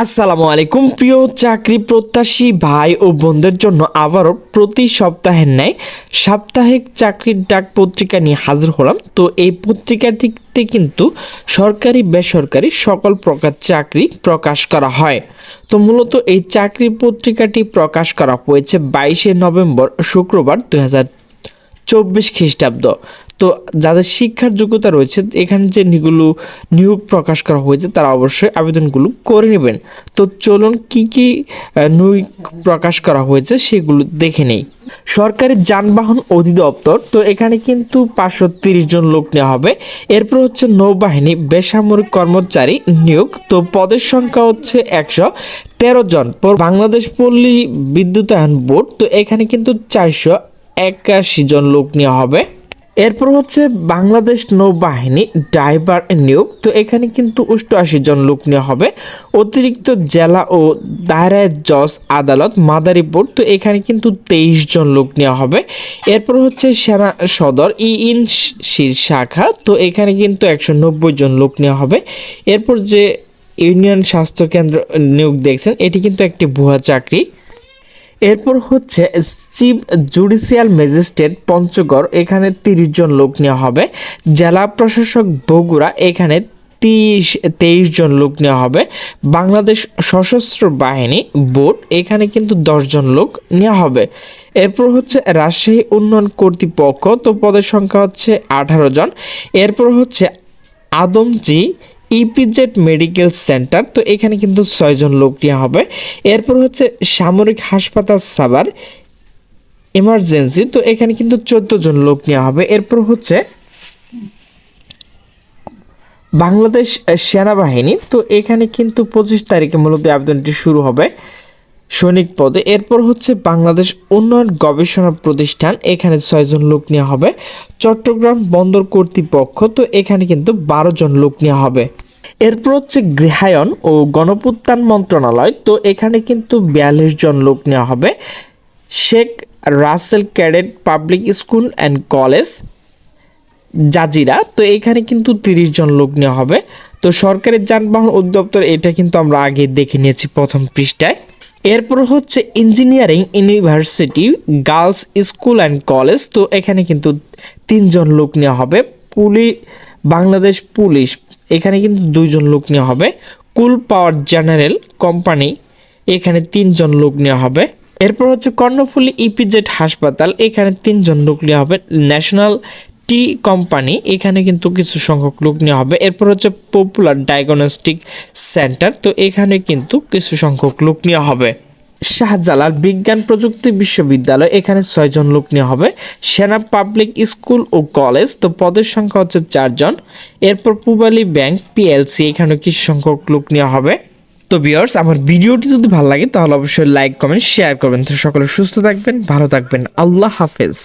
আসসালামু আলাইকুম। প্রিয় চাকরি প্রত্যাশী ভাই ও বোনদের জন্য আবারও প্রতি সপ্তাহের ন্যায় সাপ্তাহিক চাকরির ডাক পত্রিকা নিয়ে হাজির হলাম। তো এই পত্রিকাটিতে কিন্তু সরকারি, বেসরকারি সকল প্রকার চাকরি প্রকাশ করা হয়। তো মূলত এই চাকরি পত্রিকাটি প্রকাশ করা হয়েছে বাইশে নভেম্বর, শুক্রবার দুই চব্বিশ খ্রিস্টাব্দ। তো যাদের শিক্ষার যোগ্যতা রয়েছে, এখানে যে নিগুলো নিয়োগ প্রকাশ করা হয়েছে, তারা অবশ্যই আবেদনগুলো করে নেবেন। তো চলুন কি কি নিয়োগ প্রকাশ করা হয়েছে সেগুলো দেখে নেই। সরকারি যানবাহন অধিদপ্তর, তো এখানে কিন্তু পাঁচশো তিরিশ জন লোক নেওয়া হবে। এরপর হচ্ছে নৌবাহিনী, বেসামরিক কর্মচারী নিয়োগ, তো পদের সংখ্যা হচ্ছে একশো তেরো জন। বাংলাদেশ পল্লী বিদ্যুতায়ন বোর্ড, তো এখানে কিন্তু চারশো একাশি জন লোক নেওয়া হবে। এরপর হচ্ছে বাংলাদেশ নৌবাহিনী ড্রাইভার নিয়োগ। তো এখানে কিন্তু অষ্টআশি জন লোক নেওয়া হবে। অতিরিক্ত জেলা ও দায়রায় জজ আদালত মাদারীপুর, তো এখানে কিন্তু তেইশ জন লোক নেওয়া হবে। এরপর হচ্ছে সেনা সদর ই ইন শির শাখা, তো এখানে কিন্তু একশো নব্বই জন লোক নেওয়া হবে। এরপর যে ইউনিয়ন স্বাস্থ্য কেন্দ্র নিয়োগ দেখছেন, এটি কিন্তু একটি ভুয়া চাকরি। এরপর হচ্ছে চিফ জুডিশিয়াল ম্যাজিস্ট্রেট পঞ্চগড়, এখানে তিরিশ জন লোক নেওয়া হবে। জেলা প্রশাসক বগুড়া, এখানে তিরিশ তেইশ জন লোক নেওয়া হবে। বাংলাদেশ সশস্ত্র বাহিনী বোর্ড, এখানে কিন্তু দশ জন লোক নেওয়া হবে। এরপর হচ্ছে রাজশাহী উন্নয়ন কর্তৃপক্ষ, তো পদের সংখ্যা হচ্ছে আঠারো জন। এরপর হচ্ছে আদমজি ইপিজেড মেডিকেল সেন্টার তো এখানে কিন্তু ছয়জন লোক নেওয়া হবে। এরপর হচ্ছে সামরিক হাসপাতাল সাভার, এমার্জেন্সি, তো এখানে কিন্তু চোদ্দ জন লোক নেওয়া হবে। এরপর হচ্ছে বাংলাদেশ সেনাবাহিনী, তো এখানে কিন্তু পঁচিশ তারিখে মূলত আবেদনটি শুরু হবে সৈনিক পদে। এরপর হচ্ছে বাংলাদেশ উন্নয়ন গবেষণা প্রতিষ্ঠান, এখানে ছয়জন লোক নেওয়া হবে। চট্টগ্রাম বন্দর কর্তৃপক্ষ, তো এখানে কিন্তু বারো জন লোক নেওয়া হবে। এরপর হচ্ছে গৃহায়ন ও গণপ্রত্যান মন্ত্রণালয়। তো এখানে কিন্তু বিয়াল্লিশ জন লোক নেওয়া হবে। Sheikh Russel cadet public school and college, Zajira. তো এখানে কিন্তু তিরিশ জন লোক নেওয়া হবে। তো সরকারি যানবাহন অধিদপ্তর এটা কিন্তু আমরা আগে দেখে নিয়েছি প্রথম পৃষ্ঠায়। এরপর হচ্ছে engineering university, girls school and college. তো এখানে কিন্তু তিনজন লোক নেওয়া হবে। পুলি বাংলাদেশ পুলিশ, এখানে কিন্তু দুইজন লোক নেওয়া হবে। কুল পাওয়ার জেনারেল কোম্পানি, এখানে তিনজন লোক নেওয়া হবে। এরপর হচ্ছে কর্ণফুলী ইপিজেড হাসপাতাল, এখানে তিনজন লোক নেওয়া হবে। ন্যাশনাল টি কোম্পানি, এখানে কিন্তু কিছু সংখ্যক লোক নেওয়া হবে। এরপর হচ্ছে পপুলার ডায়াগনস্টিক সেন্টার, তো এখানে কিন্তু কিছু সংখ্যক লোক নেওয়া হবে। শাহজালাল বিজ্ঞান প্রযুক্তি বিশ্ববিদ্যালয়, এখানে ছয়জন লোক নিয়ে হবে। সেনা পাবলিক স্কুল ও কলেজ, তো পদের সংখ্যা হচ্ছে চারজন। এরপর পূবালী ব্যাংক, পিএলসি এখানে কিছু সংখ্যক লোক নেওয়া হবে। তো বিয়ার্স আমার ভিডিওটি যদি ভালো লাগে, তাহলে অবশ্যই লাইক, কমেন্ট, শেয়ার করবেন। তো সকলে সুস্থ থাকবেন, ভালো থাকবেন। আল্লাহ হাফেজ।